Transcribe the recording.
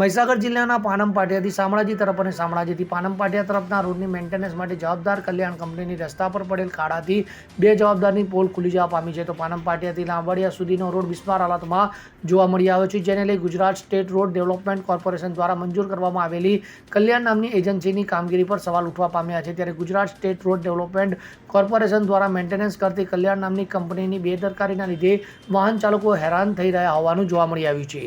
મહીસાગર જિલ્લાના પાનમ પાટિયાથી શામળાજી તરફ અને શામળાજીથી પાનમ પાટિયા તરફના રોડની મેન્ટેનન્સ માટે જવાબદાર કલ્યાણ કંપનીની રસ્તા પર પડેલ ખાડાથી બે જવાબદારની પોલ ખુલી જવા પામી છે. તો પાનમ પાટિયાથી લાંબડિયા સુધીનો રોડ બિસ્માર હાલતમાં જોવા મળી આવ્યો છે, જેને લઈ Gujarat state road development corporation દ્વારા મંજૂર કરવામાં આવેલી કલ્યાણ નામની એજન્સીની કામગીરી પર સવાલ ઉઠવા પામ્યા છે. ત્યારે Gujarat state road development corporation દ્વારા મેન્ટેનન્સ કરતી કલ્યાણ નામની કંપનીની બેદરકારીના લીધે વાહન ચાલકો હેરાન થઈ રહ્યા હોવાનું જોવા મળી આવ્યું છે.